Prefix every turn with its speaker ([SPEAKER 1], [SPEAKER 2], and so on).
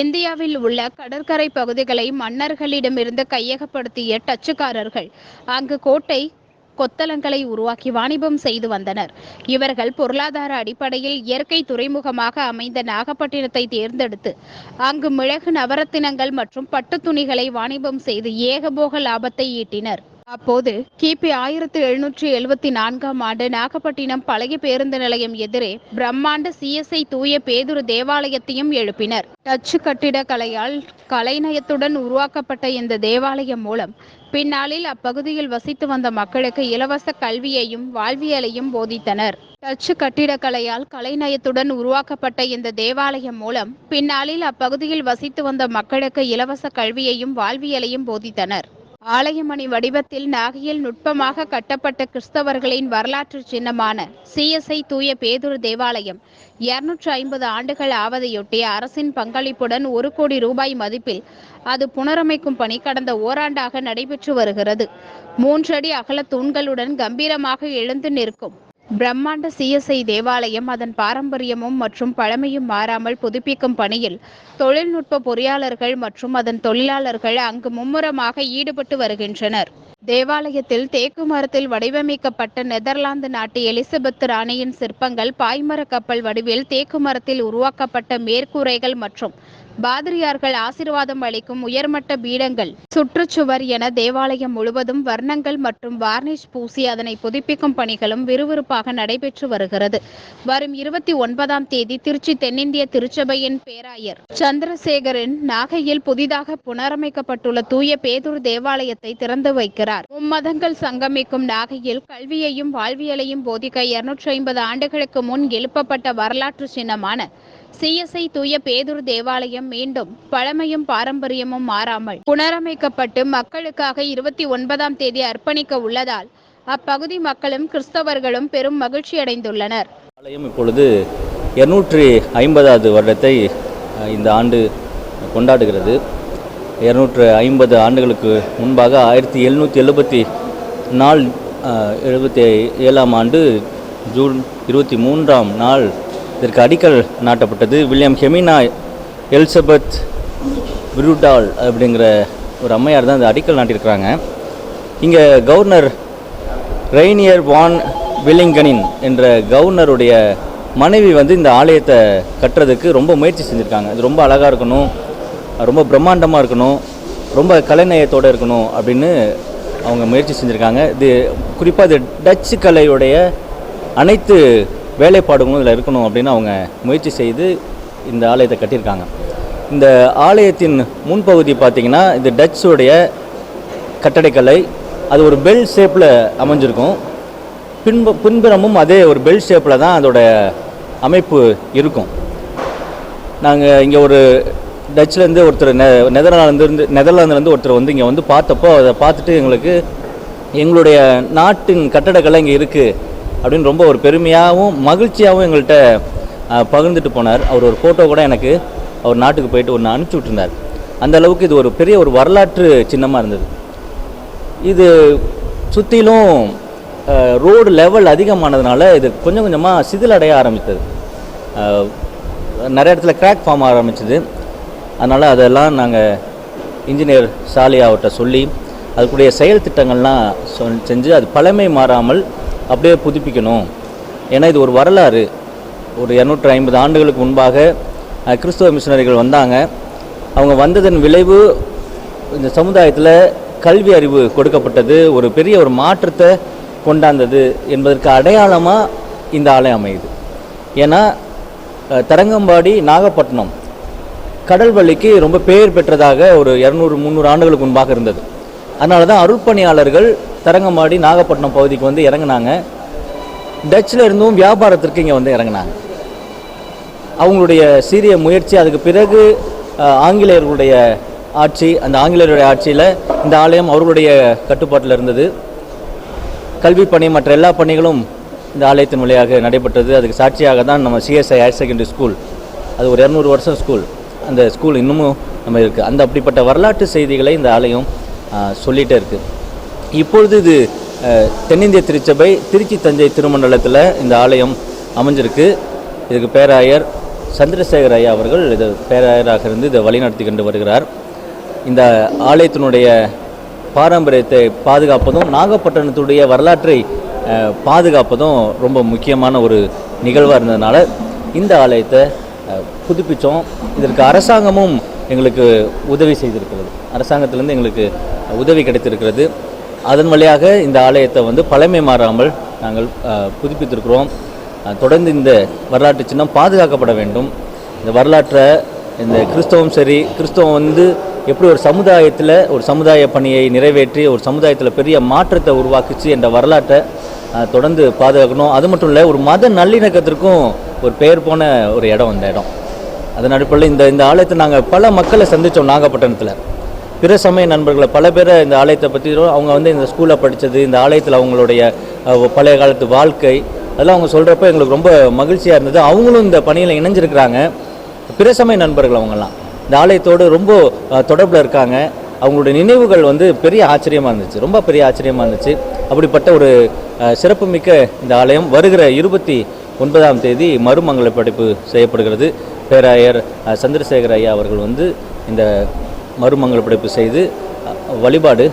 [SPEAKER 1] இந்தியாவில் உள்ள கடற்கரை பகுதிகளை மன்னர்களிடமிருந்து கையகப்படுத்திய டச்சுக்காரர்கள் அங்கு கோட்டை கொத்தளங்களை உருவாக்கி வாணிபம் செய்து வந்தனர். இவர்கள் பொருளாதார அடிப்படையில் இயற்கை துறைமுகமாக அமைந்த நாகப்பட்டினத்தை தேர்ந்தெடுத்து அங்கு மிளகு நவரத்தினங்கள் மற்றும் பட்டு துணிகளை வாணிபம் செய்து ஏகபோக லாபத்தை ஈட்டினர். அப்போது கிபி ஆயிரத்தி எழுநூற்றி எழுபத்தி நான்காம் ஆண்டு நாகப்பட்டினம் பழைய பேருந்து நிலையம் எதிரே பிரம்மாண்ட சிஎஸ்ஐ தூய பேதுரு தேவாலயத்தையும் எழுப்பினர். டச்சு கட்டிடக்கலையால் கலைநயத்துடன் உருவாக்கப்பட்ட இந்த தேவாலயம் மூலம் பின்னாளில் அப்பகுதியில் வசித்து வந்த மக்களுக்கு இலவச கல்வியையும் வாழ்வியலையும் போதித்தனர். டச்சு கட்டிடக்கலையால் கலைநயத்துடன் உருவாக்கப்பட்ட இந்த தேவாலயம் மூலம் பின்னாளில் அப்பகுதியில் வசித்து வந்த மக்களுக்கு இலவச கல்வியையும் வாழ்வியலையும் போதித்தனர். ஆலயமணி வடிவத்தில் நாகையில் நுட்பமாக கட்டப்பட்ட கிறிஸ்தவர்களின் வரலாற்று சின்னமான சிஎஸ்ஐ தூய பேதுரு தேவாலயம் இருநூற்று ஐம்பது ஆண்டுகள் ஆவதையொட்டி அரசின் பங்களிப்புடன் ஒரு கோடி ரூபாய் மதிப்பில் அது புனரமைக்கும் பணி கடந்த ஓராண்டாக நடைபெற்று வருகிறது. மூன்றடி அகல தூண்களுடன் கம்பீரமாக எழுந்து நிற்கும் பிரம்மாண்ட சிஎஸ்ஐ தேவாலயம் அதன் பாரம்பரியமும் மற்றும் பழமையும் மாறாமல் புதுப்பிக்கும் பணியில் தொழில்நுட்ப பொறியாளர்கள் மற்றும் அதன் தொழிலாளர்கள் அங்கு மும்முரமாக ஈடுபட்டு வருகின்றனர். தேவாலயத்தில் தேக்கு மரத்தில் வடிவமைக்கப்பட்ட நெதர்லாந்து நாட்டு எலிசபெத் ராணியின் சிற்பங்கள் பாய்மர கப்பல் வடிவில் தேக்கு மரத்தில் உருவாக்கப்பட்ட மேற்கூரைகள் மற்றும் பாதிரியார்கள் ஆசிர்வாதம் அளிக்கும் உயர்மட்ட பீடங்கள் சுற்றுச்சுவர் என தேவாலயம் முழுவதும் வர்ணங்கள் மற்றும் வார்னிஷ் பூசி அதனை புதுப்பிக்கும் பணிகளும் விறுவிறுப்பாக நடைபெற்று வருகிறது. வரும் இருபத்தி ஒன்பதாம் தேதி திருச்சி தென்னிந்திய திருச்சபையின் பேராயர் சந்திரசேகரன் நாகையில் புதிதாக புனரமைக்கப்பட்டுள்ள தூய பேதூர் தேவாலயத்தை திறந்து வைக்கிறார். மும்மதங்கள் சங்கமிக்கும் நாகையில் கல்வியையும் வாழ்வியலையும் போதிக்க இருநூற்றி ஐம்பது ஆண்டுகளுக்கு முன் எழுப்பப்பட்ட வரலாற்று சின்னமான சிஎஸ்ஐ தூய பேதூர் தேவாலயம் மீண்டும் பழமையும் பாரம்பரியமும் மாறாமல் புனரமைக்கப்பட்டு மக்களுக்காக இருபத்தி ஒன்பதாம் தேதி அர்ப்பணிக்க உள்ளதால் அப்பகுதி மக்களும் கிறிஸ்தவர்களும் பெரும் மகிழ்ச்சி அடைந்துள்ளனர்.
[SPEAKER 2] ஆலயம் இப்பொழுது இருநூற்றி ஐம்பதாவது வருடத்தை இந்த ஆண்டு கொண்டாடுகிறது. இருநூற்று ஐம்பது ஆண்டுகளுக்கு முன்பாக ஆயிரத்தி எழுநூற்றி எழுபத்தி நாள் எழுபத்தி ஏழாம் ஆண்டு ஜூன் இருபத்தி மூன்றாம் நாள் இதற்கு அடிக்கல் நாட்டப்பட்டது வில்லியம் ஹெமினா எலிசபெத் விருடால் அப்படிங்கிற ஒரு அம்மையார் தான் இந்த அடிக்கல் நாட்டியிருக்கிறாங்க. இங்கே கவர்னர் ரெய்னியர் வான் வில்லிங்கனின் என்ற கவர்னருடைய மனைவி வந்து இந்த ஆலயத்தை கட்டுறதுக்கு ரொம்ப முயற்சி செஞ்சுருக்காங்க. இது ரொம்ப அழகாக இருக்கணும் ரொம்ப பிரம்மாண்டமாக இருக்கணும் ரொம்ப கலைநயத்தோடு இருக்கணும் அப்படின்னு அவங்க முயற்சி செஞ்சுருக்காங்க. இது குறிப்பாக இது டச்சு கலையுடைய அனைத்து வேலைப்பாடுகளும் இதில் இருக்கணும் அப்படின்னு அவங்க முயற்சி செய்து இந்த ஆலயத்தை கட்டியிருக்காங்க. இந்த ஆலயத்தின் முன்பகுதி பார்த்திங்கன்னா இது டச்சுடைய கட்டடக்கலை. அது ஒரு பெல் ஷேப்பில் அமைஞ்சிருக்கும். பின்பு பின்புறமும் அதே ஒரு பெல் ஷேப்பில் தான் அதோட அமைப்பு இருக்கும். நாங்கள் இங்கே ஒரு டச்லேருந்து ஒருத்தர் நெ நெதர்லாந்துலேருந்து நெதர்லாந்துலேருந்து ஒருத்தர் வந்து இங்கே வந்து பார்த்தப்போ அதை பார்த்துட்டு எங்களுக்கு எங்களுடைய நாட்டின் கட்டடக்கலை இங்கே இருக்குது அப்படின்னு ரொம்ப ஒரு பெருமையாகவும் மகிழ்ச்சியாகவும் எங்கள்கிட்ட பகிர்ந்துட்டு போனார். அவர் ஒரு ஃபோட்டோ கூட எனக்கு அவர் நாட்டுக்கு போயிட்டு ஒன்று அனுப்பிச்சி விட்டுருந்தார். அந்த அளவுக்கு இது ஒரு பெரிய ஒரு வரலாற்று சின்னமாக இருந்தது. இது சுற்றிலும் ரோடு லெவல் அதிகமானதுனால இது கொஞ்சம் கொஞ்சமாக சிதிலடைய ஆரம்பித்தது. நிறைய இடத்துல கிராக் ஃபார்ம் ஆரம்பிச்சது. அதனால் அதெல்லாம் நாங்கள் இன்ஜினியர் சாலியாவட்ட அவர்கிட்ட சொல்லி அதுக்குடைய செயல் திட்டங்கள்லாம் செஞ்சு அது பழமை மாறாமல் அப்படியே புதுப்பிக்கணும். ஏன்னா இது ஒரு வரலாறு. ஒரு இரநூற்றி ஐம்பது ஆண்டுகளுக்கு முன்பாக கிறிஸ்துவ கிறிஸ்தவ மிஷினரிகள் வந்தாங்க. அவங்க வந்ததன் விளைவு இந்த சமுதாயத்தில் கல்வி அறிவு கொடுக்கப்பட்டது. ஒரு பெரிய ஒரு மாற்றத்தை கொண்டாந்தது என்பதற்கு அடையாளமாக இந்த ஆலயம் அமையுது. ஏன்னா தரங்கம்பாடி நாகப்பட்டினம் கடல் வழிக்கு ரொம்ப பெயர் பெற்றதாக ஒரு இரநூறு முந்நூறு ஆண்டுகளுக்கு முன்பாக இருந்தது. அதனால தான் அருட்பணியாளர்கள் தரங்கம்பாடி நாகப்பட்டினம் பகுதிக்கு வந்து இறங்குனாங்க. டச்சில் இருந்தும் வியாபாரத்திற்கு இங்கே வந்து இறங்குனாங்க. அவங்களுடைய சீரிய முயற்சி அதுக்கு பிறகு ஆங்கிலேயர்களுடைய ஆட்சி அந்த ஆங்கிலேயருடைய ஆட்சியில் இந்த ஆலயம் அவர்களுடைய கட்டுப்பாட்டில் இருந்தது. கல்வி பணி மற்ற எல்லா பணிகளும் இந்த ஆலயத்தின் வழியாக நடைபெற்றது. அதுக்கு சாட்சியாக தான் நம்ம சிஎஸ்ஐ ஹையர் செகண்டரி ஸ்கூல் அது ஒரு இரநூறு வருஷம் ஸ்கூல் அந்த ஸ்கூல் இன்னமும் நம்ம இருக்குது அந்த அப்படிப்பட்ட வரலாற்று செய்திகளை இந்த ஆலயம் சொல்லிகிட்டே இருக்குது இப்பொழுது இது தென்னிந்திய திருச்சபை திருச்சி தஞ்சை திருமண்டலத்தில் இந்த ஆலயம் அமைஞ்சிருக்கு. இதுக்கு பேராயர் சந்திரசேகர் ஐயா அவர்கள் இது பேராயராக இருந்து இதை வழிநடத்தி கொண்டு வருகிறார். இந்த ஆலயத்தினுடைய பாரம்பரியத்தை பாதுகாப்பதும் நாகப்பட்டினத்துடைய வரலாற்றை பாதுகாப்பதும் ரொம்ப முக்கியமான ஒரு நிகழ்வாக இருந்ததுனால இந்த ஆலயத்தை புதுப்பித்தோம் இதற்கு அரசாங்கமும் எங்களுக்கு உதவி செய்திருக்கிறது. அரசாங்கத்திலேருந்து எங்களுக்கு உதவி கிடைத்திருக்கிறது. அதன் வழியாக இந்த ஆலயத்தை வந்து பழமை மாறாமல் நாங்கள் புதுப்பித்திருக்கிறோம். தொடர்ந்து இந்த வரலாற்று சின்னம் பாதுகாக்கப்பட வேண்டும். இந்த வரலாற்றை இந்த கிறிஸ்தவம் சரி கிறிஸ்தவம் வந்து எப்படி ஒரு சமுதாயத்தில் ஒரு சமுதாய பணியை நிறைவேற்றி ஒரு சமுதாயத்தில் பெரிய மாற்றத்தை உருவாக்குச்சு என்ற வரலாற்றை தொடர்ந்து பாதுகாக்கணும். அது மட்டும் இல்லை ஒரு மத நல்லிணக்கத்திற்கும் ஒரு பெயர் போன ஒரு இடம் அந்த இடம். அதன் அடிப்படையில் இந்த இந்த ஆலயத்தை நாங்கள் பல மக்களை சந்தித்தோம் நாகப்பட்டினத்தில். பிற சமய நண்பர்களை பல பேரை இந்த ஆலயத்தை பற்றி அவங்க வந்து இந்த ஸ்கூலில் படித்தது இந்த ஆலயத்தில் அவங்களுடைய பழைய காலத்து வாழ்க்கை அதெல்லாம் அவங்க சொல்கிறப்ப எங்களுக்கு ரொம்ப மகிழ்ச்சியாக இருந்தது. அவங்களும் இந்த பணியில் இணைஞ்சிருக்கிறாங்க. பிற சமய நண்பர்கள் அவங்கெல்லாம் இந்த ஆலயத்தோடு ரொம்ப தொடர்பில் இருக்காங்க. அவங்களுடைய நினைவுகள் வந்து பெரிய ஆச்சரியமாக இருந்துச்சு. ரொம்ப பெரிய ஆச்சரியமாக இருந்துச்சு. அப்படிப்பட்ட ஒரு சிறப்புமிக்க இந்த ஆலயம் வருகிற இருபத்தி ஒன்பதாம் தேதி மறுமங்கல படைப்பு செய்யப்படுகிறது. பேராயர் சந்திரசேகர் ஐயா அவர்கள் வந்து இந்த மறுமங்கல படைப்பு செய்து வழிபாடு